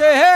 সে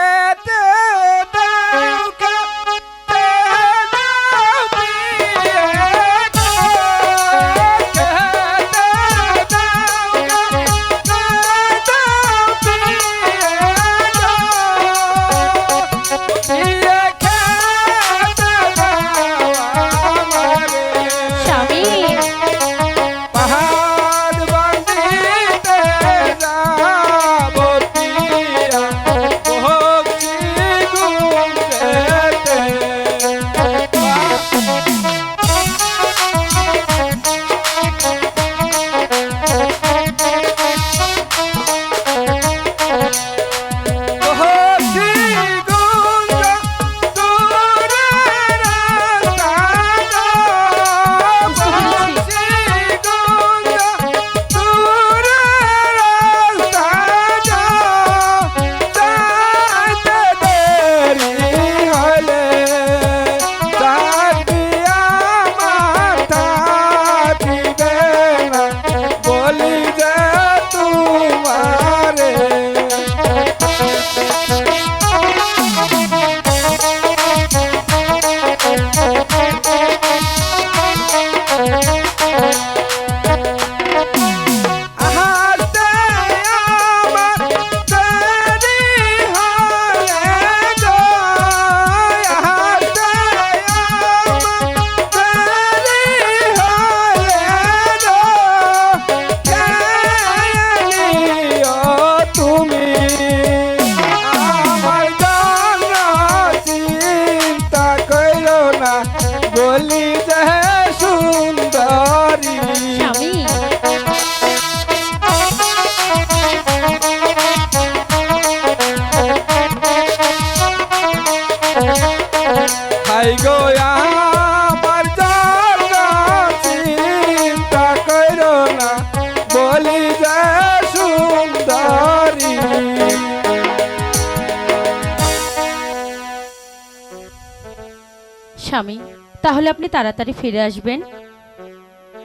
স্বামী তাহলে আপনি তাড়াতাড়ি ফিরে আসবেন।